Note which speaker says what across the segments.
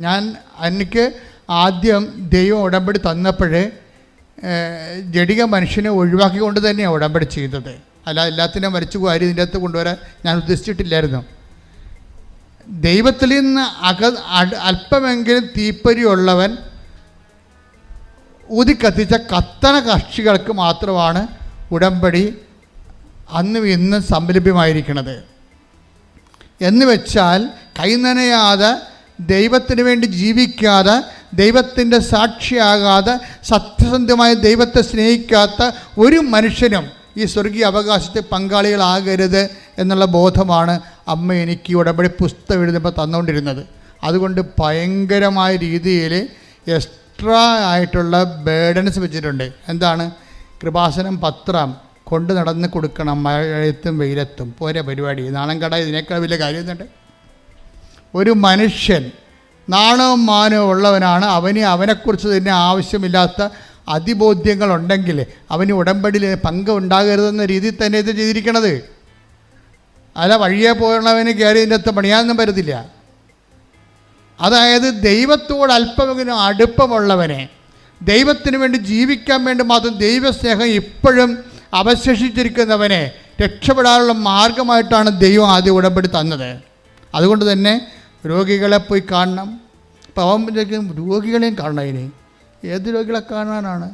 Speaker 1: ഞാൻ എനിക്ക് ആദ്യം ദൈവം ഉടമ്പടി തന്നപ്പോഴേ ജഡിക മനുഷ്യനെ ഒഴിവാക്കിക്കൊണ്ട് തന്നെയാണ് ഉടമ്പടി ചെയ്തത്. അല്ല എല്ലാത്തിനെയും മരിച്ചു വാരി ഇതിന്റെ അകത്ത് കൊണ്ടുവരാൻ ഞാൻ ഉദ്ദേശിച്ചിട്ടില്ലായിരുന്നു. ദൈവത്തിൽ നിന്ന് അക അല്പമെങ്കിലും തീപ്പരി ഉള്ളവൻ ഊതി കത്തിച്ച കത്തണ കക്ഷികൾക്ക് മാത്രമാണ് ഉടമ്പടി അന്നും ഇന്നും സംലഭ്യമായിരിക്കുന്നത് എന്നുവെച്ചാൽ കൈനനയാതെ ദൈവത്തിന് വേണ്ടി ജീവിക്കാതെ ദൈവത്തിന്റെ സാക്ഷിയാകാതെ സത്യസന്ധമായ ദൈവത്തെ സ്നേഹിക്കാത്ത ഒരു മനുഷ്യനും ഈ സ്വർഗീയ അവകാശത്തെ പങ്കാളികളാകരുത് എന്നുള്ള ബോധമാണ് അമ്മ എനിക്ക് ഉടമ്പടി പുസ്തകം എഴുതുമ്പോൾ തന്നുകൊണ്ടിരുന്നത്. അതുകൊണ്ട് ഭയങ്കരമായ രീതിയിൽ എക്സ്ട്രാ ആയിട്ടുള്ള ബേഡൻസ് വെച്ചിട്ടുണ്ട്. എന്താണ്? കൃപാസനം പത്രം കൊണ്ട് നടന്ന് കൊടുക്കണം മഴയത്തും വെയിലത്തും. പോരെ പരിപാടി. നാണം കട ഇതിനേക്കാൾ വലിയ കാര്യം എന്തുണ്ട് ഒരു മനുഷ്യൻ നാണവും മാനവും ഉള്ളവനാണ്. അവന് അവനെക്കുറിച്ച് തന്നെ ആവശ്യമില്ലാത്ത അതിബോധ്യങ്ങളുണ്ടെങ്കിൽ അവന് ഉടമ്പടിയിൽ പങ്ക് ഉണ്ടാകരുതെന്ന രീതിയിൽ തന്നെ ഇത് ചെയ്തിരിക്കണത്. അല്ല വഴിയെ പോയുള്ളവന് കയറി ഇതിന്റെ അകത്ത് പണിയാനൊന്നും വരുന്നില്ല അതായത് ദൈവത്തോട് അല്പമെങ്കിലും അടുപ്പമുള്ളവനെ ദൈവത്തിന് വേണ്ടി ജീവിക്കാൻ വേണ്ടി മാത്രം ദൈവസ്നേഹം ഇപ്പോഴും അവശേഷിച്ചിരിക്കുന്നവനെ രക്ഷപ്പെടാനുള്ള മാർഗമായിട്ടാണ് ദൈവം ആദ്യം ഉടമ്പടി തന്നത്. അതുകൊണ്ട് തന്നെ രോഗികളെ പോയി കാണണം. അപ്പോൾ അവൻ രോഗികളെയും കാണണം ഇനി. ഏത് രോഗികളെ കാണാനാണ്?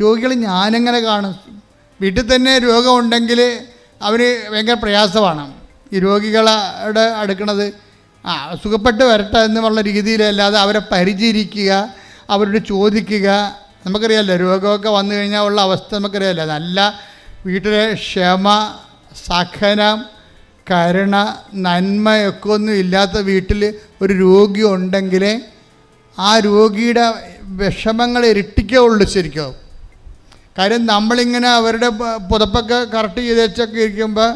Speaker 1: രോഗികളെ ഞാനെങ്ങനെ കാണും? വീട്ടിൽ തന്നെ രോഗമുണ്ടെങ്കിൽ അവന് ഭയങ്കര പ്രയാസമാണ്. ഈ രോഗികളുടെ അടുക്കണത് ആ സുഖപ്പെട്ട് വരട്ടെ എന്നുള്ള രീതിയിലല്ലാതെ അവരെ പരിചരിക്കുക അവരോട് ചോദിക്കുക. നമുക്കറിയാമല്ലോ രോഗമൊക്കെ വന്നു കഴിഞ്ഞാൽ ഉള്ള അവസ്ഥ നമുക്കറിയാമല്ലോ നല്ല വീട്ടിലെ ക്ഷമ സഹനം കരുണ നന്മയൊക്കെ ഒന്നും ഇല്ലാത്ത വീട്ടിൽ ഒരു രോഗി ഉണ്ടെങ്കിൽ ആ രോഗിയുടെ വിഷമങ്ങൾ ഇരട്ടിക്കുള്ളൂ ശരിക്കും. കാര്യം നമ്മളിങ്ങനെ അവരുടെ പുതപ്പൊക്കെ കറക്റ്റ് ചെയ്ത് വെച്ചൊക്കെ ഇരിക്കുമ്പോൾ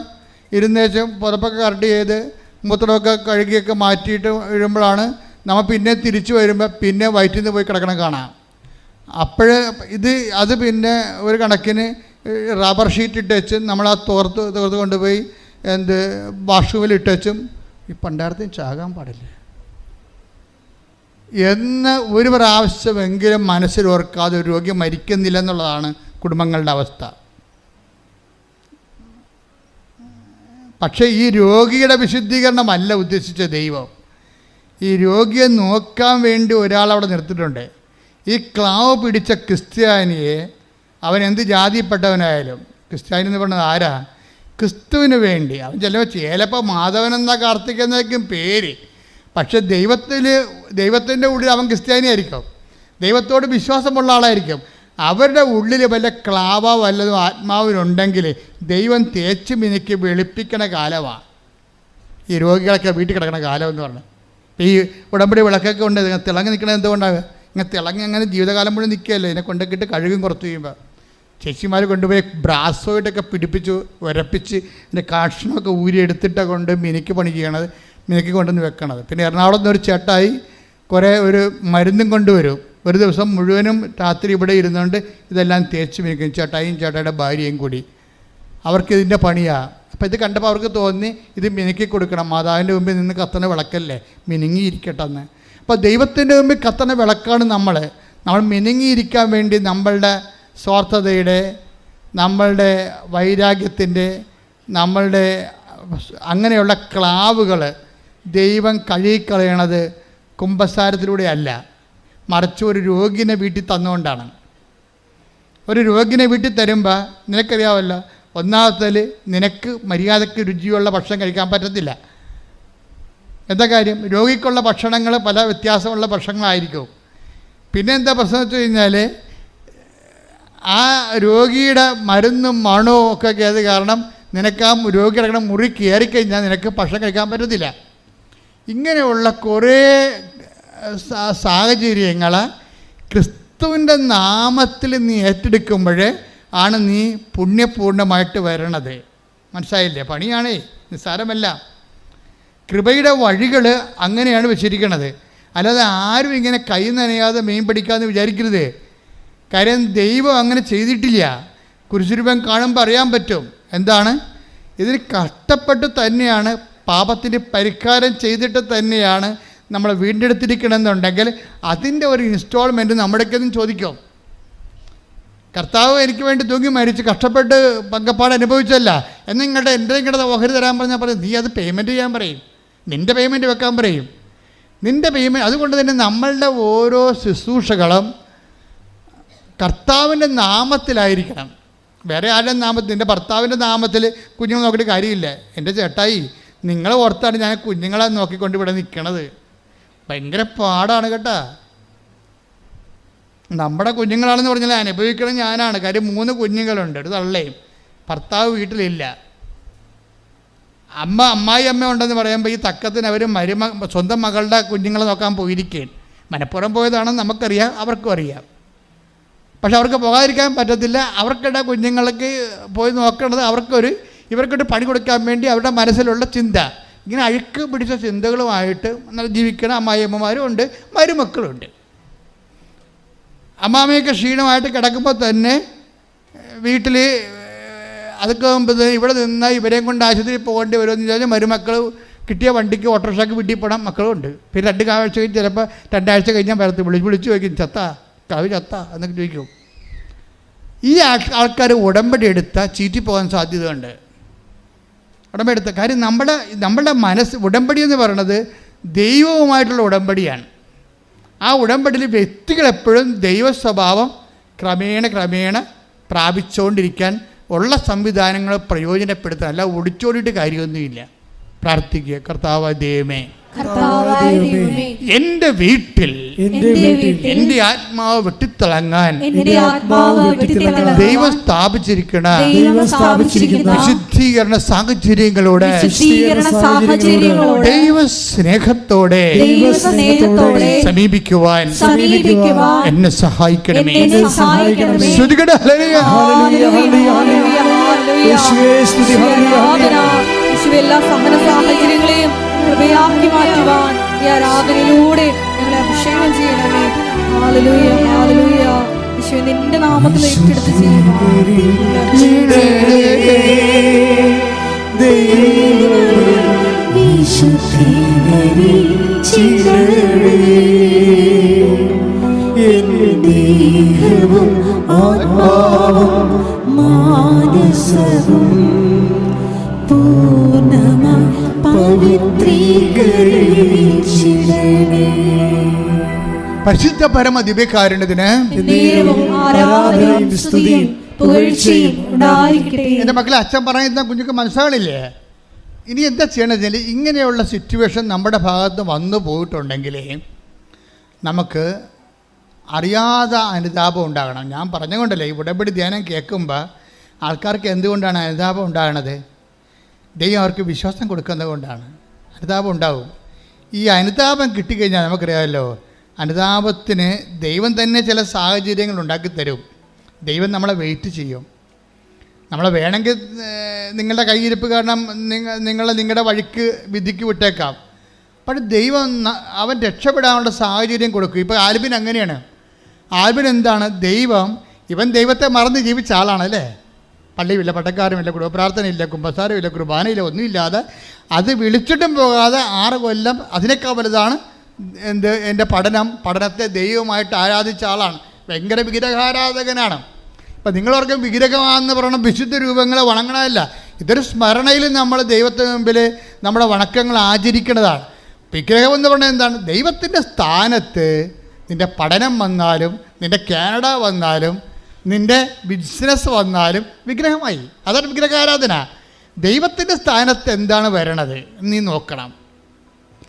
Speaker 1: ഇരുന്നേച്ചും പുതപ്പൊക്കെ കറക്റ്റ് ചെയ്ത് മൂത്രമൊക്കെ കഴുകിയൊക്കെ മാറ്റിയിട്ട് വീഴുമ്പോഴാണ് നമ്മൾ പിന്നെ തിരിച്ചു വരുമ്പോൾ പിന്നെ വയറ്റിൽ നിന്ന് പോയി കിടക്കണം കാണാം. അപ്പോൾ ഇത് അത് പിന്നെ ഒരു കണക്കിന് റബ്ബർ ഷീറ്റ് ഇട്ടേച്ചും നമ്മൾ ആ തോർത്ത് തോർത്ത് കൊണ്ടുപോയി എന്ത് വാഷ്റൂമിൽ ഇട്ടേച്ചും ഈ പണ്ടാരത്തിന് ചാകാൻ പാടില്ല. എന്ന് ഒരു പ്രാവശ്യമെങ്കിലും മനസ്സിൽ ഓർക്കാതെ ഒരു രോഗി മരിക്കുന്നില്ല എന്നുള്ളതാണ് കുടുംബങ്ങളുടെ അവസ്ഥ. പക്ഷേ ഈ രോഗിയുടെ വിശുദ്ധീകരണമല്ല ഉദ്ദേശിച്ച ദൈവം. ഈ രോഗിയെ നോക്കാൻ വേണ്ടി ഒരാളവിടെ നിർത്തിയിട്ടുണ്ട്. ഈ ക്ലാവ് പിടിച്ച ക്രിസ്ത്യാനിയെ അവൻ എന്ത് ജാതിപ്പെട്ടവനായാലും ക്രിസ്ത്യാനി എന്ന് പറയുന്നത് ആരാ? ക്രിസ്തുവിന് വേണ്ടി. അവൻ ചിലപ്പോൾ ചിലപ്പോൾ മാധവൻ എന്ന കാർത്തിക് പേര്. പക്ഷെ ദൈവത്തിൽ ദൈവത്തിന്റെ ഉള്ളിൽ അവൻ ക്രിസ്ത്യാനി ആയിരിക്കും. ദൈവത്തോട് വിശ്വാസമുള്ള ആളായിരിക്കും. അവരുടെ ഉള്ളിൽ വല്ല ക്ലാവ വല്ലതും ആത്മാവിനുണ്ടെങ്കിൽ ദൈവം തേച്ച് മിനുക്കി വെളുപ്പിക്കണ കാലമാണ് ഈ രോഗികളൊക്കെ വീട്ടിൽ കിടക്കണ കാലം എന്ന് പറഞ്ഞു. ഈ ഉടമ്പടി വിളക്കൊക്കെ ഉണ്ട് തിളങ്ങി നിൽക്കണത് എന്തുകൊണ്ടാണ് ഇങ്ങനെ തിളങ്ങി അങ്ങനെ ജീവിതകാലം മുഴുവൻ നിൽക്കുകയല്ലേ? ഇതിനെ കൊണ്ടൊക്കെ ഇട്ട് കഴുകും കുറച്ച് കഴിയുമ്പോൾ ചേച്ചിമാർ കൊണ്ടുപോയി ബ്രാസോയിട്ടൊക്കെ പിടിപ്പിച്ച് ഉരപ്പിച്ച് അതിന്റെ കാഷ്ണമൊക്കെ ഊരി എടുത്തിട്ടൊക്കെ കൊണ്ട് മിനിക്ക് പണി ചെയ്യണത് മിനിക്ക് കൊണ്ടുവന്ന് വെക്കണത്. പിന്നെ എറണാകുളത്ത് നിന്ന് ഒരു ചേട്ടായി കുറേ ഒരു മരുന്നും കൊണ്ടുവരും. ഒരു ദിവസം മുഴുവനും രാത്രി ഇവിടെ ഇരുന്നുകൊണ്ട് ഇതെല്ലാം തേച്ച് മിനിക്കും ചേട്ടായും ചേട്ടായുടെ ഭാര്യയും കൂടി. അവർക്ക് ഇതിന്റെ പണിയാണ് അപ്പോൾ ഇത് കണ്ടപ്പോൾ അവർക്ക് തോന്നി ഇത് മിനുക്കി കൊടുക്കണം. മാതാവിന്റെ മുമ്പിൽ നിന്ന് കത്തണ വിളക്കല്ലേ? മിനുങ്ങിയിരിക്കട്ടെ എന്ന് അപ്പോൾ ദൈവത്തിന്റെ മുമ്പിൽ കത്തണ വിളക്കാണ് നമ്മൾ നമ്മൾ മിനുങ്ങിയിരിക്കാൻ വേണ്ടി നമ്മളുടെ സ്വാർത്ഥതയുടെ നമ്മളുടെ വൈരാഗ്യത്തിന്റെ നമ്മളുടെ അങ്ങനെയുള്ള ക്ലാവുകൾ ദൈവം കഴുകിക്കളയണത് കുംഭസാരത്തിലൂടെയല്ല മറിച്ച് ഒരു രോഗിനെ വീട്ടിൽ തന്നുകൊണ്ടാണ്. ഒരു രോഗിനെ വീട്ടിൽ തരുമ്പോൾ നിനക്കറിയാമല്ലോ ഒന്നാമത്തേൽ നിനക്ക് മര്യാദയ്ക്ക് രുചിയുള്ള ഭക്ഷണം കഴിക്കാൻ പറ്റത്തില്ല. എന്താ കാര്യം? രോഗിക്കുള്ള ഭക്ഷണങ്ങൾ പല വ്യത്യാസമുള്ള ഭക്ഷണങ്ങളായിരിക്കും. പിന്നെ എന്താ പ്രശ്നം വെച്ച് കഴിഞ്ഞാൽ ആ രോഗിയുടെ മരുന്നും മണവും ഒക്കെ കേത് കാരണം? നിനക്ക് ആ രോഗി കിടക്കണ മുറി കയറിക്കഴിഞ്ഞാൽ നിനക്ക് ഭക്ഷണം കഴിക്കാൻ പറ്റത്തില്ല. ഇങ്ങനെയുള്ള കുറേ സാഹചര്യങ്ങൾ ക്രിസ്തുവിന്റെ നാമത്തിൽ നീ ഏറ്റെടുക്കുമ്പോൾ ആണ് നീ പുണ്യപൂർണമായിട്ട് വരണത്. മനസ്സിലായില്ലേ? പണിയാണേ നിസ്സാരമല്ല. കൃപയുടെ വഴികൾ അങ്ങനെയാണ് വെച്ചിരിക്കുന്നത് അല്ലാതെ ആരും ഇങ്ങനെ കൈ നനയാതെ മീൻ പിടിക്കാമെന്ന് വിചാരിക്കരുത്. കാര്യം ദൈവം അങ്ങനെ ചെയ്തിട്ടില്ല. കുരിശുരൂപം കാണുമ്പോൾ അറിയാൻ പറ്റും. എന്താണ്? ഇതിന് കഷ്ടപ്പെട്ട് തന്നെയാണ് പാപത്തിന്റെ പരിഹാരം ചെയ്തിട്ട് തന്നെയാണ് നമ്മൾ വീണ്ടെടുത്തിരിക്കണമെന്നുണ്ടെങ്കിൽ അതിന്റെ ഒരു ഇൻസ്റ്റാൾമെന്റ് നമ്മുടെക്കൊന്നും ചോദിക്കും. കർത്താവ് എനിക്ക് വേണ്ടി തൂങ്ങി മരിച്ച് കഷ്ടപ്പെട്ട് പങ്കപ്പാട് അനുഭവിച്ചല്ല എന്ന് ഇങ്ങോട്ട് എന്റെ ഇങ്ങോട്ട് ഓഹരി തരാൻ പറഞ്ഞാൽ പറയും. നീ അത് പേയ്മെന്റ് ചെയ്യാൻ പറയും. നിന്റെ പേയ്മെന്റ് വെക്കാൻ പറയും. നിന്റെ പേയ്മെന്റ് അതുകൊണ്ട് തന്നെ നമ്മളുടെ ഓരോ ശുശ്രൂഷകളും കർത്താവിന്റെ നാമത്തിലായിരിക്കണം. വേറെ ആരുടെ നാമത്തിൽ എന്റെ ഭർത്താവിന്റെ നാമത്തിൽ കുഞ്ഞുങ്ങൾ നോക്കിയിട്ട് കാര്യമില്ല. എന്റെ ചേട്ടായി നിങ്ങളെ ഓർത്താണ് ഞാൻ കുഞ്ഞുങ്ങളെ നോക്കിക്കൊണ്ട് ഇവിടെ നിൽക്കണത്. ഭയങ്കര പാടാണ് കേട്ടാ. നമ്മുടെ കുഞ്ഞുങ്ങളാണെന്ന് പറഞ്ഞാൽ അനുഭവിക്കണം ഞാനാണ്. കാര്യം മൂന്ന് കുഞ്ഞുങ്ങളുണ്ട്. ഒരു തള്ളയും. ഭർത്താവ് വീട്ടിലില്ല. അമ്മ അമ്മായി അമ്മ ഉണ്ടെന്ന് പറയുമ്പോൾ ഈ തക്കത്തിന് അവർ മരുമ സ്വന്തം മകളുടെ കുഞ്ഞുങ്ങളെ നോക്കാൻ പോയിരിക്കുകയാണ്. മനപ്പുറം പോയതാണെന്ന് നമുക്കറിയാം അവർക്കും അറിയാം. പക്ഷെ അവർക്ക് പോകാതിരിക്കാൻ പറ്റത്തില്ല. അവർക്കിടെ കുഞ്ഞുങ്ങൾക്ക് പോയി നോക്കേണ്ടത് അവർക്കൊരു ഇവർക്കൊരു പണി കൊടുക്കാൻ വേണ്ടി അവരുടെ മനസ്സിലുള്ള ചിന്ത. ഇങ്ങനെ അഴുക്ക് പിടിച്ച ചിന്തകളുമായിട്ട് ജീവിക്കണ അമ്മായിയമ്മമാരും ഉണ്ട് മരുമക്കളുണ്ട് അമ്മാമ്മയൊക്കെ ക്ഷീണമായിട്ട് കിടക്കുമ്പോൾ തന്നെ വീട്ടിൽ അതൊക്കെ ഇവിടെ നിന്ന് ഇവരെയും കൊണ്ട് ആശുപത്രിയിൽ പോകേണ്ടി വരുമെന്ന് ചോദിച്ചാൽ മരുമക്കൾ കിട്ടിയ വണ്ടിക്ക് ഓട്ടോറിക്ഷയ്ക്ക് വീട്ടിൽ പോകണം. മക്കളും ഉണ്ട്. പിന്നെ രണ്ട് കാഴ്ച കഴിഞ്ഞ് ചിലപ്പോൾ രണ്ടാഴ്ച കഴിഞ്ഞാൽ വരത്ത് വിളിച്ച് വിളിച്ച് ചോദിക്കും ചത്ത കവി ചത്ത എന്നൊക്കെ ചോദിക്കും. ഈ ആൾക്കാർ ഉടമ്പടി എടുത്താൽ ചീറ്റിപ്പോകാൻ സാധ്യതയുണ്ട്. ഉടമ്പടി എടുത്ത കാര്യം നമ്മുടെ നമ്മുടെ മനസ്സ് ഉടമ്പടി എന്ന് പറയുന്നത് ദൈവവുമായിട്ടുള്ള ഉടമ്പടിയാണ്. ആ ഉടമ്പടിയിൽ വ്യക്തികൾ എപ്പോഴും ദൈവ സ്വഭാവം ക്രമേണ ക്രമേണ പ്രാപിച്ചുകൊണ്ടിരിക്കാൻ ഉള്ള സംവിധാനങ്ങൾ പ്രയോജനപ്പെടുത്താൻ അല്ല ഒടിച്ചോടിയിട്ട് കാര്യമൊന്നുമില്ല. പ്രാർത്ഥിക്കുക കർത്താവ് ദൈവമേ.
Speaker 2: കർത്താവായ ദൈവമേ
Speaker 1: എന്റെ വീട്ടിൽ
Speaker 2: എന്റെ വീട്ടിൽ
Speaker 1: ആത്മാവ് വെട്ടിത്തിളങ്ങാൻ
Speaker 2: എന്റെ ആത്മാവ് വെട്ടിത്തിളങ്ങുക.
Speaker 1: ദൈവം സ്ഥാപിച്ചിരിക്കണ
Speaker 2: ദൈവം സ്ഥാപിച്ചിരിക്കുന്ന
Speaker 1: വിശുദ്ധീകരണ സാഹചര്യങ്ങളോടെ ദൈവ സ്നേഹത്തോടെ സമീപിക്കുവാൻ
Speaker 2: സമീപിക്കുവാൻ
Speaker 1: എന്നെ സഹായിക്കണമേ
Speaker 2: എന്നെ സഹായിക്കണമേ
Speaker 1: ശ്രുതികട ഹല്ലേലൂയ.
Speaker 2: ഹല്ലേലൂയ, ഹല്ലേലൂയ, ഹല്ലേലൂയ.
Speaker 3: യേശുവേ,
Speaker 2: എല്ലാ സഹന സാഹചര്യങ്ങളെയും കൃപയാക്കി മാറ്റുവാൻ ഈ ആരാധനയിലൂടെ ഞങ്ങളെ അഭിഷേകം ചെയ്യണമേ. ഹാലലൂയ ഹാലലൂയ യേശുവെ നിന്റെ നാമത്തിൽ ഏറ്റെടുത്ത് ചെയ്യുവാൻ.
Speaker 1: പരിശുദ്ധ പരമ ദിവ്യകാരുണ്യത്തിന് എന്റെ മക്കളെ അച്ഛൻ പറയുന്ന കുഞ്ഞുക്ക് മനസ്സിലാകണില്ലേ ഇനി എന്താ ചെയ്യണമെന്ന് വെച്ചാൽ ഇങ്ങനെയുള്ള സിറ്റുവേഷൻ നമ്മുടെ ഭാഗത്ത് വന്നു പോയിട്ടുണ്ടെങ്കിൽ നമുക്ക് അറിയാതെ അനുതാപം ഉണ്ടാകണം. ഞാൻ പറഞ്ഞുകൊണ്ടല്ലേ ഈ ഉടമ്പടി ധ്യാനം കേൾക്കുമ്പോൾ ആൾക്കാർക്ക് എന്തുകൊണ്ടാണ് അനുതാപം ഉണ്ടാകണത്? ദൈവം അവർക്ക് വിശ്വാസം കൊടുക്കുന്നത് കൊണ്ടാണ്. അനുതാപം ഉണ്ടാവും. ഈ അനുതാപം കിട്ടിക്കഴിഞ്ഞാൽ നമുക്കറിയാമല്ലോ അനുതാപത്തിന് ദൈവം തന്നെ ചില സാഹചര്യങ്ങൾ ഉണ്ടാക്കി തരും. ദൈവം നമ്മളെ വെയിറ്റ് ചെയ്യും. നമ്മളെ വേണമെങ്കിൽ നിങ്ങളുടെ കയ്യിരിപ്പ് കാരണം നിങ്ങൾ നിങ്ങളെ നിങ്ങളുടെ വഴിക്ക് വിധിക്ക് വിട്ടേക്കാം. പക്ഷെ ദൈവം അവൻ രക്ഷപ്പെടാനുള്ള സാഹചര്യം കൊടുക്കും. ഇപ്പോൾ ആൽബിൻ അങ്ങനെയാണ്. ആൽബിൻ എന്താണ്? ദൈവം ഇവൻ ദൈവത്തെ മറന്ന് ജീവിച്ച ആളാണ് അല്ലേ? പള്ളിയുമില്ല പട്ടക്കാരുമില്ല കുടുംബപ്രാർത്ഥനയില്ല കുമ്പസാരമില്ല കുർബാനയില്ല ഒന്നുമില്ലാതെ അത് വിളിച്ചിട്ടും പോകാതെ ആറ് കൊല്ലം അതിനേക്കാൾ വലുതാണ് എന്ത് എന്റെ പഠനം പഠനത്തെ ദൈവമായിട്ട് ആരാധിച്ച ആളാണ്. ഭയങ്കര വിഗ്രഹാരാധകനാണ്. അപ്പം നിങ്ങളോർക്കും വിഗ്രഹമാണെന്ന് പറയണം വിശുദ്ധ രൂപങ്ങളെ വണങ്ങണമല്ല ഇതൊരു സ്മരണയിൽ നമ്മൾ ദൈവത്തിന് മുമ്പിൽ നമ്മുടെ വണക്കങ്ങൾ ആചരിക്കേണ്ടതാണ് വിഗ്രഹം എന്ന് പറഞ്ഞാൽ എന്താണ്? ദൈവത്തിന്റെ സ്ഥാനത്ത് നിന്റെ പഠനം വന്നാലും നിന്റെ കാനഡ വന്നാലും നിന്റെ ബിസിനസ് വന്നാലും വിഗ്രഹമായി. അതാണ് വിഗ്രഹാരാധന. ദൈവത്തിന്റെ സ്ഥാനത്ത് എന്താണ് വരണത്? നീ നോക്കണം.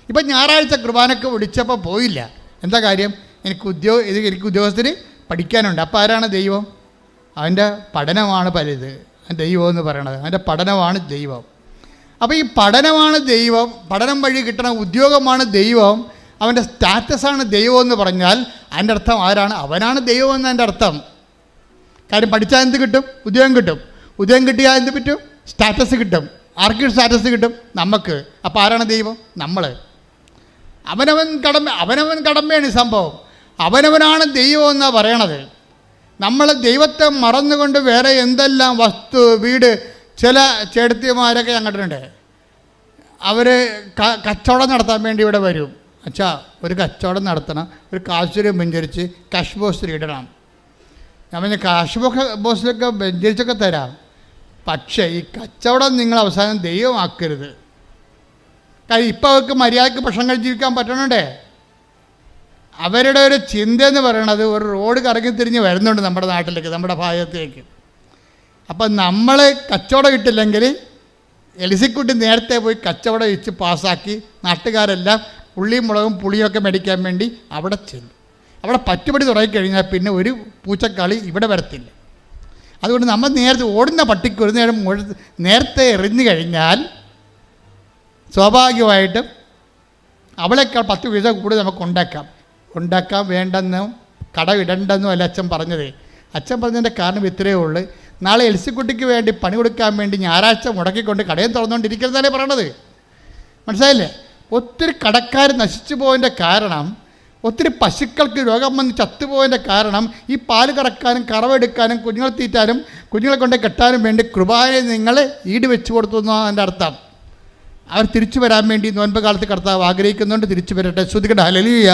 Speaker 1: ഇപ്പം ഞായറാഴ്ച കുർബാനക്ക് വിളിച്ചപ്പോൾ പോയില്ല. എന്താ കാര്യം? എനിക്ക് ഉദ്യോഗ ഇത് എനിക്ക് ഉദ്യോഗസ്ഥന് പഠിക്കാനുണ്ട്. അപ്പോൾ ആരാണ് ദൈവം? അവന്റെ പഠനമാണ് പലത് ദൈവം എന്ന് പറയണത്. അവന്റെ പഠനമാണ് ദൈവം. അപ്പോൾ ഈ പഠനമാണ് ദൈവം പഠനം വഴി കിട്ടണ ഉദ്യോഗമാണ് ദൈവം അവന്റെ സ്റ്റാറ്റസാണ് ദൈവം എന്ന് പറഞ്ഞാൽ അതിന്റെ അർത്ഥം ആരാണ്? അവനാണ് ദൈവം എന്ന് എന്റെ അർത്ഥം. കാര്യം പഠിച്ചാൽ എന്ത് കിട്ടും? ഉദ്യോഗം കിട്ടും. ഉദ്യോഗം കിട്ടിയാൽ എന്ത് പറ്റും? സ്റ്റാറ്റസ് കിട്ടും. ആർക്കും സ്റ്റാറ്റസ് കിട്ടും? നമുക്ക്. അപ്പോൾ ആരാണ് ദൈവം? നമ്മൾ അവനവൻ കടമ അവനവൻ കടമയാണ് സംഭവം. അവനവനാണ് ദൈവം എന്നാണ് പറയണത്. നമ്മൾ ദൈവത്തെ മറന്നുകൊണ്ട് വേറെ എന്തെല്ലാം വസ്തു വീട് ചില ചേട്ടത്തിമാരൊക്കെ ഞങ്ങളുണ്ട് അവർ കച്ചവടം നടത്താൻ വേണ്ടി ഇവിടെ വരും. അച്ഛാ ഒരു കച്ചവടം നടത്തണം. ഒരു കാശ്വര്യം ബെഞ്ചരിച്ച് കാഷ് ഇടണം. ഞാൻ പറഞ്ഞ കാഷ് ബോക്സ് ബോക്സിലൊക്കെ തരാം. പക്ഷേ ഈ കച്ചവടം നിങ്ങൾ അവസാനം ദൈവമാക്കരുത്. കാര്യം ഇപ്പോൾ അവർക്ക് മര്യാദയ്ക്ക് ഭക്ഷണം കഴിച്ച് ജീവിക്കാൻ പറ്റണണ്ടേ? അവരുടെ ഒരു ചിന്ത എന്ന് പറയണത് ഒരു റോഡ് കറങ്ങി തിരിഞ്ഞ് വരുന്നുണ്ട് നമ്മുടെ നാട്ടിലേക്ക് നമ്മുടെ ഭാഗത്തേക്ക്. അപ്പം നമ്മൾ കച്ചവടം കിട്ടില്ലെങ്കിൽ എലിസിക്കുട്ടി നേരത്തെ പോയി കച്ചവടം ഇച്ച് പാസ്സാക്കി നാട്ടുകാരെല്ലാം ഉള്ളിയും മുളകും പുളിയൊക്കെ മേടിക്കാൻ വേണ്ടി അവിടെ ചെല്ലും അവിടെ പറ്റുപടി തുടങ്ങിക്കഴിഞ്ഞാൽ പിന്നെ ഒരു പൂച്ചക്കളി ഇവിടെ വരത്തില്ല. അതുകൊണ്ട് നമ്മൾ നേരത്തെ ഓടുന്ന പട്ടിക്ക് ഒരു നേരം നേരത്തെ എറിഞ്ഞു കഴിഞ്ഞാൽ സ്വാഭാവികമായിട്ടും അവളെക്കാൾ പത്ത് പൈസ കൂടുതൽ നമുക്ക് ഉണ്ടാക്കാം. ഉണ്ടാക്കാൻ വേണ്ടെന്നും കടമിടണ്ടെന്നും അല്ല അച്ഛൻ പറഞ്ഞത്. അച്ഛൻ പറഞ്ഞതിന്റെ കാരണം ഇത്രയേ ഉള്ളൂ. നാളെ എൽസിക്കുട്ടിക്ക് വേണ്ടി പണി കൊടുക്കാൻ വേണ്ടി ഞായറാഴ്ച മുടക്കിക്കൊണ്ട് കടയും തുറന്നുകൊണ്ടിരിക്കുന്നതല്ലേ പറയണത്? മനസ്സിലായില്ലേ? ഒത്തിരി കടക്കാർ നശിച്ചു പോയതിന്റെ കാരണം ഒത്തിരി പശുക്കൾക്ക് രോഗം വന്ന് ചത്തുപോയതിന്റെ കാരണം ഈ പാൽ കറക്കാനും കറവെടുക്കാനും കുഞ്ഞുങ്ങളെ തീറ്റാനും കുഞ്ഞുങ്ങളെ കൊണ്ട് കെട്ടാനും വേണ്ടി കൃപാനെ നിങ്ങൾ ഈട് വെച്ച് കൊടുത്തു എന്നാണ് എന്റെ അർത്ഥം. അവർ തിരിച്ചു വരാൻ വേണ്ടി നോൻപ് കാലത്ത് കർത്താവ് ആഗ്രഹിക്കുന്നുണ്ട്. തിരിച്ചു വരട്ടെ. ശ്രുതികട. ഹലലിയ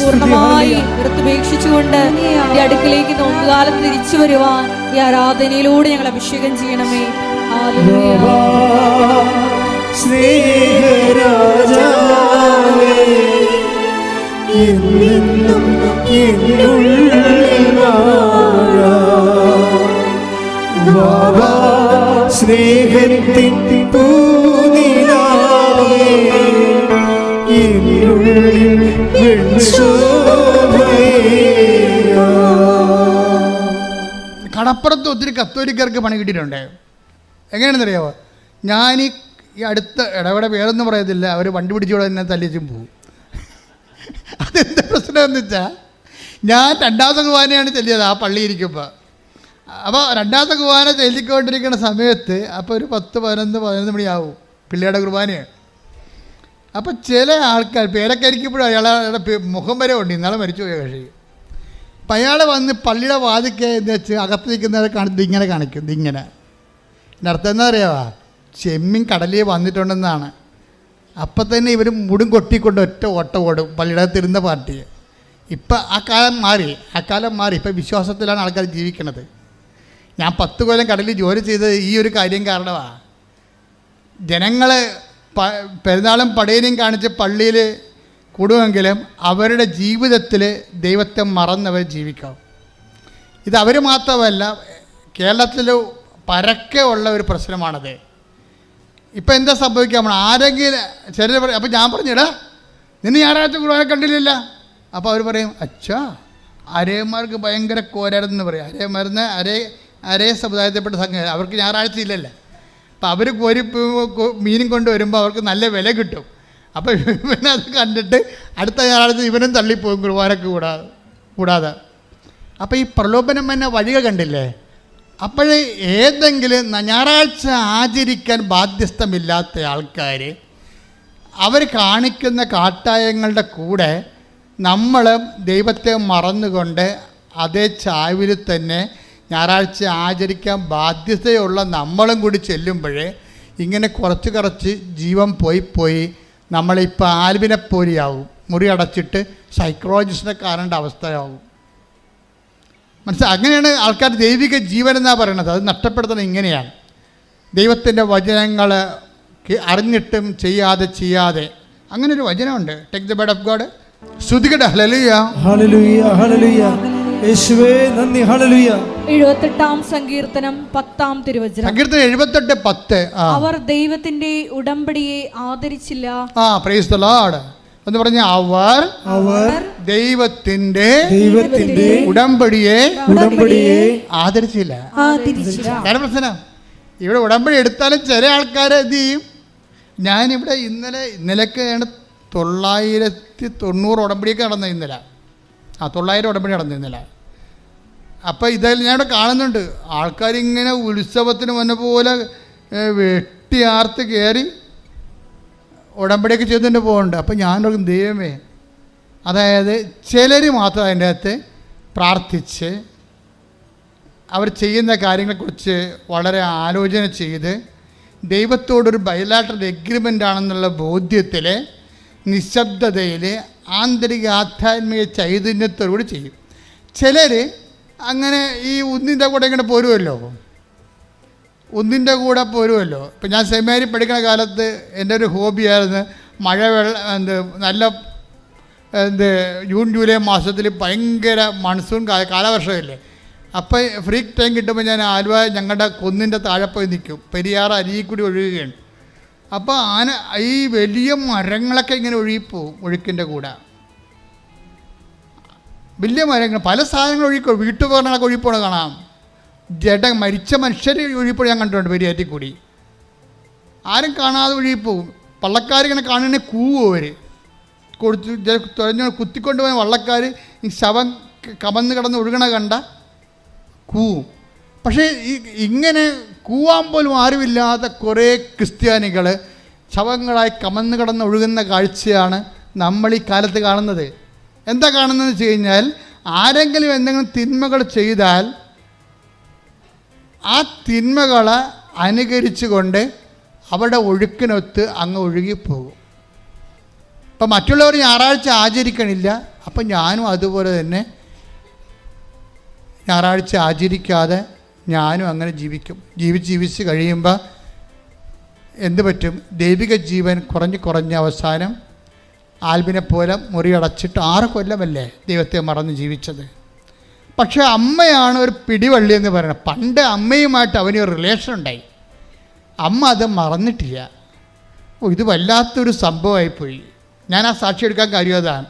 Speaker 2: പൂർണമായി ഈ അടുക്കിലേക്ക് നോക്കുകാലത്ത് തിരിച്ചു വരുവാൻ ഈ ആരാധനയിലൂടെ ഞങ്ങൾ അഭിഷേകം ചെയ്യണമേ.
Speaker 3: എന്നുള്ളിൽ
Speaker 1: കടപ്പുറത്ത് ഒത്തിരി കത്തോലിക്കർക്ക് പണി കിട്ടിയിട്ടുണ്ട്. എങ്ങനെയാണെന്നറിയാമോ ഞാൻ ഈ അടുത്ത ഇടവിടെ പേരൊന്നും പറയത്തില്ല. അവർ വണ്ടി പിടിച്ചോടെ തന്നെ തല്ലിച്ചും പോകും അതെന്താ പ്രശ്നം എന്ന് വെച്ചാൽ ഞാൻ രണ്ടാമത്തെ കുവാനയാണ് ചെല്ലിയത് ആ പള്ളി ഇരിക്കുമ്പോൾ അപ്പോൾ രണ്ടാമത്തെ കുർബാന ചെല്ലിക്കൊണ്ടിരിക്കുന്ന സമയത്ത് അപ്പോൾ ഒരു പത്ത് പതിനൊന്ന് പതിനൊന്ന് മണിയാവും പിള്ളേരുടെ കുർബാനയാണ് അപ്പോൾ ചില ആൾക്കാർ പേരൊക്കെ ഇരിക്കുമ്പോഴും അയാളുടെ മുഖം വരെ ഉണ്ട്. ഇന്നാളെ മരിച്ചു പോയ കക്ഷി. അപ്പം അയാൾ വന്ന് പള്ളിയുടെ വാതിക്ക വെച്ച് അകത്ത് നിൽക്കുന്നവരെ കാണിച്ച് ഇങ്ങനെ കാണിക്കും. ഇങ്ങനെ. ഇതിന്റെ അർത്ഥം എന്താ അറിയാവാ? ചെമ്മീൻ കടലിൽ വന്നിട്ടുണ്ടെന്നാണ്. അപ്പം തന്നെ ഇവർ മുടും കൊട്ടിക്കൊണ്ട് ഒറ്റ ഓട്ടം ഓടും. പള്ളിയുടെ തിരുന്ന പാർട്ടി ഇപ്പം ആ കാലം മാറി. ആ കാലം മാറി. ഇപ്പം വിശ്വാസത്തിലാണ് ആൾക്കാർ ജീവിക്കണത്. ഞാൻ പത്ത് കൊല്ലം കടലിൽ ജോലി ചെയ്തത് ഈ ഒരു കാര്യം കാരണമാണ് ജനങ്ങൾ പ പെരുന്നാളും പടയനെയും കാണിച്ച് പള്ളിയിൽ കൂടുമെങ്കിലും അവരുടെ ജീവിതത്തിൽ ദൈവത്തെ മറന്നവർ ജീവിക്കാം. ഇത് അവർ മാത്രമല്ല കേരളത്തിൽ പരക്കെ ഉള്ള ഒരു പ്രശ്നമാണത്. ഇപ്പം എന്താ സംഭവിക്കാൻ നമ്മൾ ആരെങ്കിലും ചിലർ പറയും അപ്പം ഞാൻ പറഞ്ഞിടാ നിന്നെ ഞായറാഴ്ച കുർബാന കണ്ടില്ലല്ല. അപ്പോൾ അവർ പറയും അച്ഛാ അരേമാർക്ക് ഭയങ്കര കോരരുതെന്ന് പറയും. അരേമാരുന്ന് അരേ അരേ സമുദായത്തിൽപ്പെട്ട സംഘം. അവർക്ക് ഞായറാഴ്ച ഇല്ലല്ലോ? അപ്പോൾ അവർ കോരി മീനും കൊണ്ട് വരുമ്പോൾ അവർക്ക് നല്ല വില കിട്ടും. അപ്പോൾ ഇവനത് കണ്ടിട്ട് അടുത്ത ഞായറാഴ്ച ഇവനും തള്ളിപ്പോകും കുർബാനക്ക് കൂടാതെ കൂടാതെ. അപ്പോൾ ഈ പ്രലോഭനം എന്ന വഴികൾ കണ്ടില്ലേ? അപ്പോഴേ ഏതെങ്കിലും ഞായറാഴ്ച ആചരിക്കാൻ ബാധ്യസ്ഥമില്ലാത്ത ആൾക്കാർ അവർ കാണിക്കുന്ന കാട്ടായങ്ങളുടെ കൂടെ നമ്മൾ ദൈവത്തെ മറന്നുകൊണ്ട് അതേ ചാവിൽ തന്നെ ഞായറാഴ്ച ആചരിക്കാൻ ബാധ്യതയുള്ള നമ്മളും കൂടി ചെല്ലുമ്പോഴേ ഇങ്ങനെ കുറച്ച് കുറച്ച് ജീവൻ പോയി പോയി നമ്മളിപ്പോൾ ആൽബിനെ പോലെയാവും മുറി അടച്ചിട്ട് സൈക്കോളജിസ്റ്റിനെ കാണേണ്ട അവസ്ഥയാവും. മനസ്സിലായി അങ്ങനെയാണ് ആൾക്കാർ ദൈവിക ജീവൻ എന്നാണ് പറയണത്. അത് നഷ്ടപ്പെടുത്തുന്നത് ഇങ്ങനെയാണ്. ദൈവത്തിന്റെ വചനങ്ങൾ അറിഞ്ഞിട്ടും ചെയ്യാതെ ചെയ്യാതെ. അങ്ങനെ ഒരു വചനമുണ്ട്. Take the bread of God ശ്രുതികട. Hallelujah
Speaker 3: ഹലലുയാ ഹല്ലേലൂയ യേശുവേ നന്ദി. ഹല്ലേലൂയ.
Speaker 2: എഴുപത്തെട്ടാം സങ്കീർത്തനം പത്താം തിരുവചനം.
Speaker 1: സങ്കീർത്തനം എഴുപത്തെട്ട് പത്ത്.
Speaker 2: അവർ ദൈവത്തിന്റെ ഉടമ്പടിയെ ആദരിച്ചില്ല.
Speaker 1: ആ പ്രൈസ് ദ ലോർഡ് എന്ന് പറഞ്ഞ അവർ
Speaker 3: അവർ
Speaker 1: ദൈവത്തിന്റെ
Speaker 3: ദൈവത്തിന്റെ
Speaker 1: ഉടമ്പടിയെ
Speaker 3: ഉടമ്പടിയെ
Speaker 1: ആദരിച്ചില്ല.
Speaker 2: ആദരിച്ചില്ല.
Speaker 1: പ്രശ്നം ഇവിടെ ഉടമ്പടി എടുത്താലും ചില ആൾക്കാരെ എന്ത് ചെയ്യും? ഞാനിവിടെ ഇന്നലെ ഇന്നലെയൊക്കെയാണ് തൊള്ളായിരത്തി തൊണ്ണൂറ് ഉടമ്പടിയൊക്കെ നടന്നത് ഇന്നലെ. ആ തൊള്ളായിരം ഉടമ്പടി നടന്നിരുന്നില്ല. അപ്പോൾ ഇതായാലും ഞാൻ ഇവിടെ കാണുന്നുണ്ട്. ആൾക്കാരിങ്ങനെ ഉത്സവത്തിന് വന്ന പോലെ വെട്ടി വെട്ടിയാർത്ത് കയറി ഉടമ്പടിയൊക്കെ ചെയ്തുകൊണ്ട് പോകുന്നുണ്ട് അപ്പോൾ ഓർക്കും, ദൈവമേ അതായത് ചിലർ മാത്രം അതിന്റെ അകത്ത് പ്രാർത്ഥിച്ച് അവർ ചെയ്യുന്ന കാര്യങ്ങളെക്കുറിച്ച് വളരെ ആലോചന ചെയ്ത് ദൈവത്തോടൊരു ബയലാട്രൽ എഗ്രിമെന്റ് ആണെന്നുള്ള ബോധ്യത്തിൽ നിശബ്ദതയിൽ ആന്തരിക ആധ്യാത്മിക ചൈതന്യത്തോടുകൂടി ചെയ്യും. ചിലർ അങ്ങനെ ഈ ഒന്നിന്റെ കൂടെ ഇങ്ങനെ പോരുമല്ലോ ഒന്നിന്റെ കൂടെ പോരുമല്ലോ ഇപ്പം ഞാൻ സെമിനാരി പഠിക്കുന്ന കാലത്ത് എന്റെ ഒരു ഹോബിയായിരുന്നു മഴ വെള്ള എന്ത് നല്ല എന്ത് ജൂൺ ജൂലൈ മാസത്തിൽ ഭയങ്കര മൺസൂൺ കാല കാലവർഷമല്ലേ. അപ്പോൾ ഫ്രീ ടൈം കിട്ടുമ്പോൾ ഞാൻ ആലുവ ഞങ്ങളുടെ കുന്നിന്റെ താഴെ പോയി നിൽക്കും. പെരിയാറ് അരിയിൽ കൂടി ഒഴുകുകയാണ്. അപ്പോൾ ആന ഈ വലിയ മരങ്ങളൊക്കെ ഇങ്ങനെ ഒഴുകിപ്പോവും ഒഴുക്കിന്റെ കൂടെ. വലിയ മരങ്ങൾ പല സാധനങ്ങൾ ഒഴുകി വീട്ടുപകരണങ്ങളൊക്കെ ഒഴുകിപ്പോണ കാണാം. ജഡ മരിച്ച മനുഷ്യർ ഒഴുകിപ്പോൾ ഞാൻ കണ്ടിട്ടുണ്ട് പെരിയാറ്റിൽ കൂടി. ആരും കാണാതെ ഒഴുകിപ്പോവും വള്ളക്കാരിങ്ങനെ കാണുന്നതിനെ കൂവും അവർ കൊടുത്ത് തുഴഞ്ഞ തുഴഞ്ഞ് കുത്തിക്കൊണ്ട് പോയ വള്ളക്കാർ ഈ ശവം കമന്ന് കിടന്ന് ഒഴുകണ കണ്ട കൂവും. പക്ഷേ ഇങ്ങനെ കൂവാൻ പോലും ആരുമില്ലാത്ത കുറേ ക്രിസ്ത്യാനികൾ ശവങ്ങളായി കമന്നു കിടന്ന് ഒഴുകുന്ന കാഴ്ചയാണ് നമ്മൾ ഈ കാലത്ത് കാണുന്നത്. എന്താ കാണുന്നതെന്ന് വെച്ച് കഴിഞ്ഞാൽ ആരെങ്കിലും എന്തെങ്കിലും തിന്മകൾ ചെയ്താൽ ആ തിന്മകളെ അനുകരിച്ചുകൊണ്ട് അവരുടെ ഒഴുക്കിനൊത്ത് അങ്ങ് ഒഴുകിപ്പോകും. ഇപ്പം മറ്റുള്ളവർ ഞായറാഴ്ച ആചരിക്കണില്ല. അപ്പം ഞാനും അതുപോലെ തന്നെ ഞായറാഴ്ച ആചരിക്കാതെ ഞാനും അങ്ങനെ ജീവിക്കും. ജീവിച്ച് ജീവിച്ച് കഴിയുമ്പോൾ എന്ത് പറ്റും? ദൈവിക ജീവൻ കുറഞ്ഞ് കുറഞ്ഞ അവസാനം ആൽബിനെ പോലെ മുറിയടച്ചിട്ട് ആറ് കൊല്ലമല്ലേ ദൈവത്തെ മറന്ന് ജീവിച്ചത്? പക്ഷേ അമ്മയാണ് ഒരു പിടിവള്ളി എന്ന് പറയുന്നത്. പണ്ട് അമ്മയുമായിട്ട് അവന് ഒരു റിലേഷൻ ഉണ്ടായി. അമ്മ അത് മറന്നിട്ടില്ല. ഓ ഇത് വല്ലാത്തൊരു സംഭവമായിപ്പോയി. ഞാൻ ആ സാക്ഷി എടുക്കാൻ കാര്യം അതാണ്.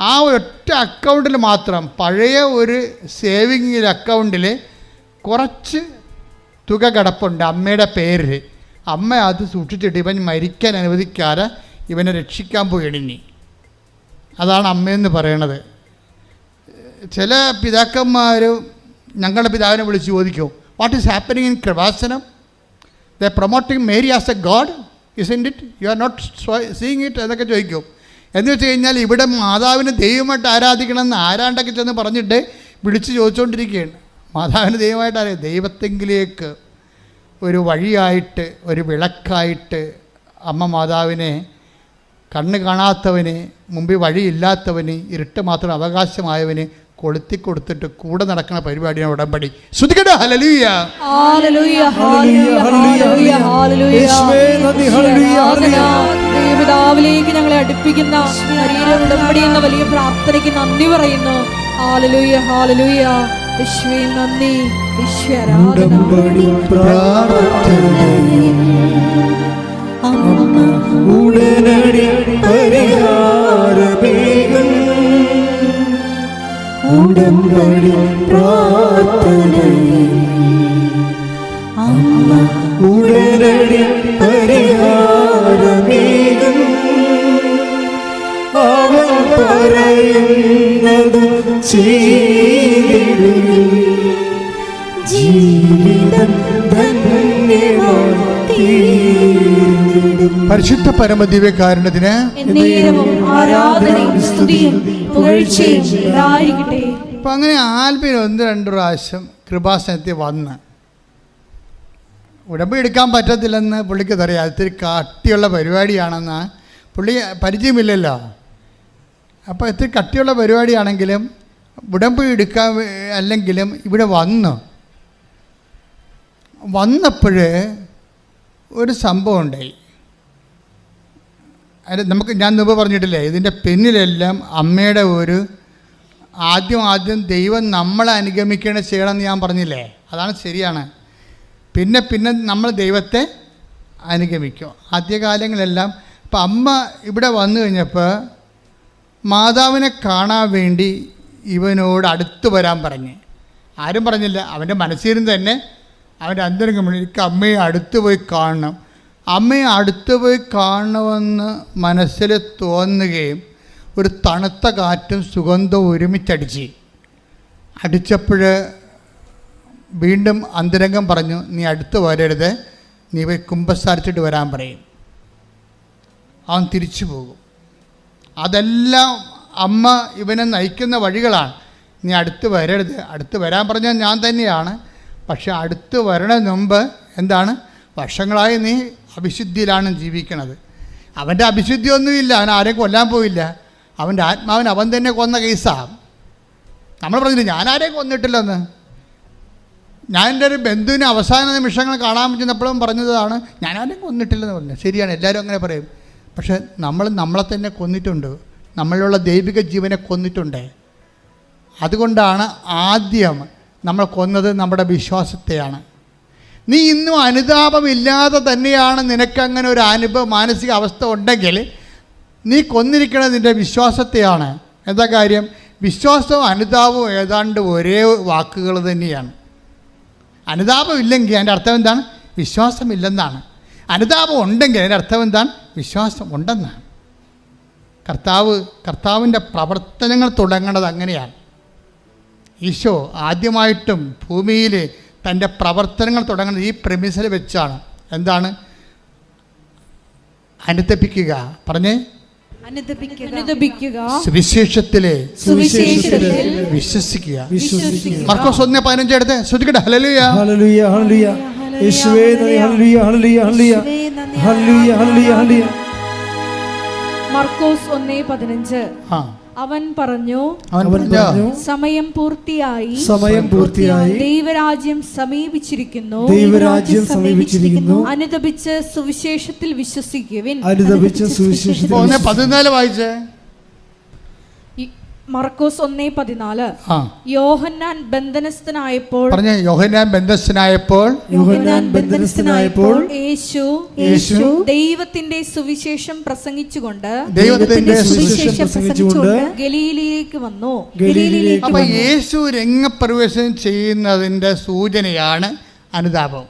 Speaker 1: ആ ഒറ്റ അക്കൗണ്ടിൽ മാത്രം പഴയ ഒരു സേവിങ്ങിൽ അക്കൗണ്ടിൽ കുറച്ച് തുക കിടപ്പുണ്ട് അമ്മയുടെ പേരിൽ അമ്മ അത് സൂക്ഷിച്ചിട്ട് ഇവൻ മരിക്കാൻ അനുവദിക്കാതെ ഇവനെ രക്ഷിക്കാൻ പോയി ഇനി. അതാണ് അമ്മയെന്ന് പറയണത്. ചില പിതാക്കന്മാർ ഞങ്ങളുടെ പിതാവിനെ വിളിച്ച് ചോദിക്കും what is happening in Kripasanam the promoting Mary as a god is in it you are not seeing it എന്നൊക്കെ ചോദിക്കും. എന്ന് വെച്ച് കഴിഞ്ഞാൽ ഇവിടെ മാതാവിനെ ദൈവമായിട്ട് ആരാധിക്കണമെന്ന് ആരാണ്ടൊക്കെ ചെന്ന് പറഞ്ഞിട്ട് വിളിച്ച് ചോദിച്ചുകൊണ്ടിരിക്കുകയാണ് മാതാവിനെ ദൈവമായിട്ട് അറിയാം ദൈവത്തെങ്കിലേക്ക് ഒരു വഴിയായിട്ട് ഒരു വിളക്കായിട്ട് അമ്മ മാതാവിനെ കണ്ണ് കാണാത്തവന് മുമ്പിൽ വഴിയില്ലാത്തവന് ഇരുട്ട് മാത്രം അവകാശമായവന് കൊളുത്തി കൊടുത്തിട്ട് കൂടെ നടക്കുന്ന പരിപാടിയാണ് ഉടമ്പടി ശ്രുതികട ഹലലിയ
Speaker 2: ഹല്ലേലൂയ. ഞങ്ങളെ അടുപ്പിക്കുന്ന ഉടമ്പടി എന്ന വലിയ പ്രാർത്ഥനയ്ക്ക് നന്ദി പറയുന്നു ഹാലലൂയ ഹാലലൂയ നന്ദി.
Speaker 3: ഉടമ്പടി പ്രാർത്ഥനയിൽ അമ്മ. ഉടനടി പരിഹാരമേകും. ഉടമ്പടി പ്രാർത്ഥനയിൽ അമ്മ. ഉടനടി പരിഹാരമേകും. പറയുന്നത് ചെയ്തിടും. ജീവിതം.
Speaker 1: പരിശുദ്ധ
Speaker 2: പുകഴ്ചയും ഉണ്ടായിരിക്കട്ടെ
Speaker 1: അപ്പം അങ്ങനെ ആൽബിന് ഒന്ന് രണ്ട് പ്രാവശ്യം കൃപാസനത്തിൽ വന്ന്. ഉടമ്പ് എടുക്കാൻ പറ്റത്തില്ലെന്ന് പുള്ളിക്ക് അറിയാം. ഇത്തിരി കട്ടിയുള്ള പരിപാടിയാണെന്ന്. പുള്ളി പരിചയമില്ലല്ലോ. അപ്പോൾ ഇത്തിരി കട്ടിയുള്ള പരിപാടിയാണെങ്കിലും ഉടമ്പ് എടുക്കാൻ അല്ലെങ്കിലും ഇവിടെ വന്നു. വന്നപ്പോൾ ഒരു സംഭവം ഉണ്ടായി. അത് നമുക്ക് ഞാൻ മുമ്പ് പറഞ്ഞിട്ടില്ലേ ഇതിന്റെ പിന്നിലെല്ലാം അമ്മയുടെ ഒരു ആദ്യം ആദ്യം ദൈവം നമ്മളെ അനുഗമിക്കണ ചെയ്യണമെന്ന് ഞാൻ പറഞ്ഞില്ലേ അതാണ് ശരിയാണ്. പിന്നെ പിന്നെ നമ്മൾ ദൈവത്തെ അനുഗമിക്കും. ആദ്യകാലങ്ങളെല്ലാം ഇപ്പം അമ്മ ഇവിടെ വന്നു കഴിഞ്ഞപ്പോൾ മാതാവിനെ കാണാൻ വേണ്ടി ഇവനോട് അടുത്ത് വരാൻ പറഞ്ഞ്. ആരും പറഞ്ഞില്ല. അവന്റെ മനസ്സിരുന്ന് തന്നെ അവന്റെ അന്തരംഗം എനിക്ക് അമ്മയെ അടുത്ത് പോയി കാണണം. അമ്മയെ അടുത്ത് പോയി കാണണമെന്ന് മനസ്സിൽ തോന്നുകയും ഒരു തണുത്ത കാറ്റും സുഗന്ധവും ഒരുമിച്ചടിച്ച് അടിച്ചപ്പോൾ വീണ്ടും അന്തരംഗം പറഞ്ഞു നീ അടുത്ത് വരരുത്. നീ പോയി കുമ്പസാരിച്ചിട്ട് വരാൻ പറയും. അവൻ തിരിച്ചു പോകും. അതെല്ലാം അമ്മ ഇവനെ നയിക്കുന്ന വഴികളാണ് നീ അടുത്ത് വരരുത്. അടുത്ത് വരാൻ പറഞ്ഞാൽ ഞാൻ തന്നെയാണ്. പക്ഷെ അടുത്ത് വരണ മുമ്പ് എന്താണ്? വർഷങ്ങളായി നീ അഭിശുദ്ധിയിലാണ് ജീവിക്കണത്. അവന്റെ അഭിശുദ്ധിയൊന്നുമില്ല അവൻ ആരെയും കൊല്ലാൻ പോയില്ല അവന്റെ ആത്മാവിന് അവൻ തന്നെ കൊന്ന കേസാണ് നമ്മൾ പറഞ്ഞില്ല ഞാൻ ആരെയും കൊന്നിട്ടില്ലെന്ന്? ഞാൻ എന്റെ ഒരു ബന്ധുവിന് അവസാന നിമിഷങ്ങൾ കാണാൻ പറ്റുന്നപ്പോഴും പറഞ്ഞതാണ് ഞാൻ ആരെയും കൊന്നിട്ടില്ലെന്ന് പറഞ്ഞു ശരിയാണ് എല്ലാവരും അങ്ങനെ പറയും. പക്ഷെ നമ്മൾ നമ്മളെ തന്നെ കൊന്നിട്ടുണ്ട്. നമ്മളിലുള്ള ദൈവിക ജീവനെ കൊന്നിട്ടുണ്ട്. അതുകൊണ്ടാണ് ആദ്യം നമ്മൾ കൊന്നത് നമ്മുടെ വിശ്വാസത്തെയാണ്. നീ ഇന്നും അനുതാപമില്ലാതെ തന്നെയാണ് നിനക്കങ്ങനെ ഒരു അനുഭവ മാനസിക അവസ്ഥ ഉണ്ടെങ്കിൽ നീ കൊന്നിരിക്കുന്നത് നിന്റെ വിശ്വാസത്തെയാണ്. എന്താ കാര്യം? വിശ്വാസവും അനുതാപവും ഏതാണ്ട് ഒരേ വാക്കുകൾ തന്നെയാണ്. അനുതാപമില്ലെങ്കിൽ അതിന്റെ അർത്ഥം എന്താണ്? വിശ്വാസമില്ലെന്നാണ്. അനുതാപം ഉണ്ടെങ്കിൽ അതിന്റെ അർത്ഥം എന്താണ്? വിശ്വാസം ഉണ്ടെന്നാണ്. കർത്താവ് കർത്താവിന്റെ പ്രവർത്തനങ്ങൾ തുടങ്ങേണ്ടത് അങ്ങനെയാണ്. ഈശോ ആദ്യമായിട്ടും ഭൂമിയിൽ തന്റെ പ്രവർത്തനങ്ങൾ തുടങ്ങുന്നത് ഈ പ്രമിസിൽ വെച്ചാണ് എന്താണ്? അനുതപിക്കുക പറഞ്ഞേ?
Speaker 2: അനുദപിക്കുക.
Speaker 1: സുവിശേഷത്തിലെ വിശ്വസിക്കുക.
Speaker 3: വിശ്വസിക്കുക.
Speaker 1: മർക്കോസ് ഒന്ന് പതിനഞ്ചെടുത്ത് ശ്രദ്ധിക്കട്ടെ. ഹലലുയ
Speaker 3: ഹല്ലേലൂയ ഹല്ലേലൂയ യേശുവേ നന്ദി ഹല്ലേലൂയ. ഹല്ലേലൂയ ഹല്ലേലൂയ ഹല്ലേലൂയ. ഹല്ലേലൂയ
Speaker 2: മർക്കോസ് ഒന്നേ പതിനഞ്ച്.
Speaker 1: ആ.
Speaker 2: അവൻ പറഞ്ഞു സമയം പൂർത്തിയായി.
Speaker 3: സമയം പൂർത്തിയായി.
Speaker 2: ദൈവരാജ്യം സമീപിച്ചിരിക്കുന്നു.
Speaker 3: ദൈവരാജ്യം സമീപിച്ചിരിക്കുന്നു.
Speaker 2: അനുദപിച്ച് സുവിശേഷത്തിൽ വിശ്വസിക്കുവിൻ.
Speaker 3: അനുദപിച്ച് സുവിശേഷത്തിൽ
Speaker 1: പതിനാല് വായിച്ചേ?
Speaker 2: മർക്കോസ് ഒന്നേ പതിനാല്. യോഹന്നാൻ ബന്ധനസ്ഥനായപ്പോൾ
Speaker 1: പറഞ്ഞു യോഹന്നാൻ ബന്ധനസ്ഥനായപ്പോൾ
Speaker 3: യോഹന്നാൻ ബന്ധനസ്ഥനായപ്പോൾ
Speaker 2: യേശു
Speaker 3: യേശു
Speaker 2: ദൈവത്തിന്റെ സുവിശേഷം പ്രസംഗിച്ചുകൊണ്ട്
Speaker 1: ദൈവത്തിന്റെ
Speaker 3: സുവിശേഷം പ്രസംഗിച്ചുകൊണ്ട്
Speaker 2: ഗലീലിയിലേക്ക് വന്നു.
Speaker 3: ഗലീലിയിലേക്ക്
Speaker 1: അപ്പൊ യേശു രംഗപ്രവേശനം ചെയ്യുന്നതിന്റെ സൂചനയാണ് അനുതാപം.